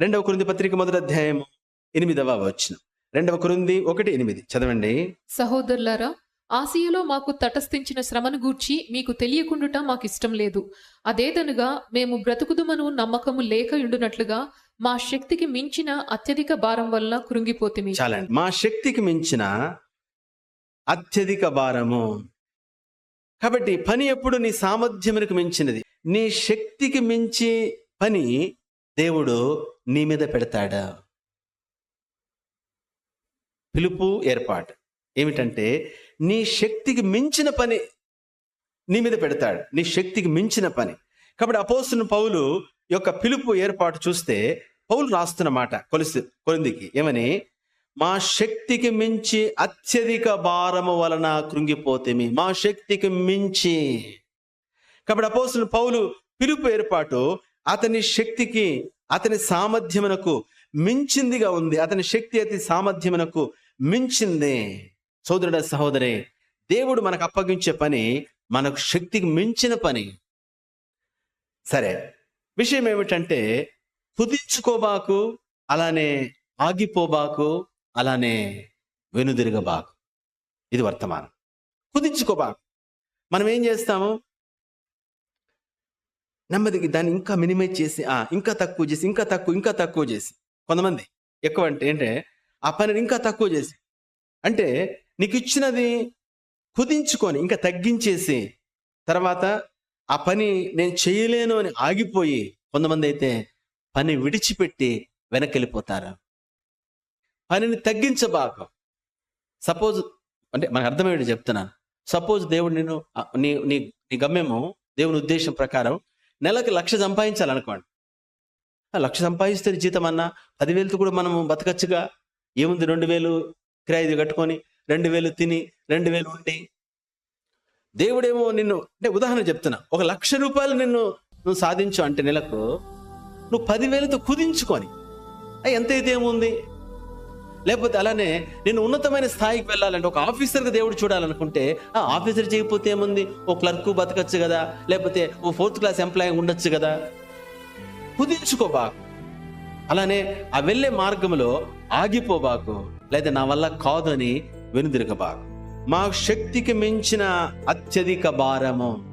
రెండవ కురింది పత్రిక మొదటి అధ్యాయం ఎనిమిదవ వచ్చిన రెండవ కురింది ఒకటి ఎనిమిది. చదవండి. సహోదరులారా ఆసియలో మాకు తటస్థించిన శ్రమను గూర్చి మీకు తెలియకుండుట మాకు ఇష్టం లేదు. అదేదనుగా మేము బ్రతుకుదుమను నమ్మకము లేక ఉండునట్లుగా మా శక్తికి మించిన అత్యధిక భారం వలన కృంగిపోతిమి. చాలండి. మా శక్తికి మించిన అత్యధిక భారము. కాబట్టి పని ఎప్పుడు నీ సామర్థ్యమునికి మించినది? నీ శక్తికి మించి పని దేవుడు నీ మీద పెడతాడా? పిలుపు ఏర్పాటు. ఏమిటంటే నీ శక్తికి మించిన పని నీ మీద పెడతాడు. నీ శక్తికి మించిన పని. కాబట్టి అపోస్తున్న పౌలు యొక్క పిలుపు ఏర్పాటు చూస్తే పౌలు రాస్తున్న మాట కొలిసి కొరిందికి. ఏమని? మా శక్తికి మించి అత్యధిక భారము వలన కృంగిపోతేమి మా శక్తికి మించి. కాబట్టి అపోసిన పౌలు పిలుపు ఏర్పాటు అతని శక్తికి అతని సామర్థ్యమునకు మించిందిగా ఉంది. అతని శక్తి అతి సామర్థ్యమునకు మించింది. సోదరుడ సహోదరి దేవుడు మనకు అప్పగించే పని మనకు శక్తికి మించిన పని. సరే విషయం ఏమిటంటే కుదించుకోబాకు అలానే ఆగిపోబాకు అలానే వెనుదిరగబాకు. ఇది వర్తమానం. కుదించుకోబాకు. మనం ఏం చేస్తాము? నెమ్మదికి దాన్ని ఇంకా మినిమైజ్ చేసి ఆ ఇంకా తక్కువ చేసి ఇంకా తక్కువ ఇంకా తక్కువ చేసి. కొంతమంది ఎక్కువ అంటే ఏంటంటే ఆ పనిని ఇంకా తక్కువ చేసి. అంటే నీకు ఇచ్చినది కుదించుకొని ఇంకా తగ్గించేసి తర్వాత ఆ పని నేను చేయలేను అని ఆగిపోయి కొంతమంది అయితే పని విడిచిపెట్టి వెనక్కి వెళ్ళిపోతారు పనిని తగ్గించబాక సపోజ్ అంటే మనకు అర్థమయ్యేది చెప్తున్నాను. సపోజ్ దేవుడు నేను నీ నీ నీ గమ్యము దేవుని ఉద్దేశం ప్రకారం నెలకు లక్ష సంపాదించాలనుకోండి. ఆ లక్ష సంపాదిస్తే జీతం అన్నా పదివేలతో కూడా మనము బతకచ్చుగా? ఏముంది రెండు వేలు కిరాయి కట్టుకొని రెండు వేలు తిని రెండు వేలు ఉండి? దేవుడేమో నిన్ను అంటే ఉదాహరణ చెప్తున్నా. ఒక లక్ష రూపాయలు నిన్ను నువ్వు సాధించు అంటే నెలకు నువ్వు పదివేలతో కుదించుకొని ఎంత అయితే ఏముంది? లేకపోతే అలానే నేను ఉన్నతమైన స్థాయికి వెళ్ళాలంటే ఒక ఆఫీసర్గా దేవుడు చూడాలనుకుంటే ఆ ఆఫీసర్ చేయకపోతే ఏముంది? ఓ క్లర్క్ బతకచ్చు కదా? లేకపోతే ఓ ఫోర్త్ క్లాస్ ఎంప్లాయీ ఉండొచ్చు కదా? కుదించుకోబాకు. అలానే ఆ వెళ్ళే మార్గంలో ఆగిపోబాకు. లేదా నా వల్ల కాదు అని వెనుదిరగబాకు. మా శక్తికి మించిన అత్యధిక భారము.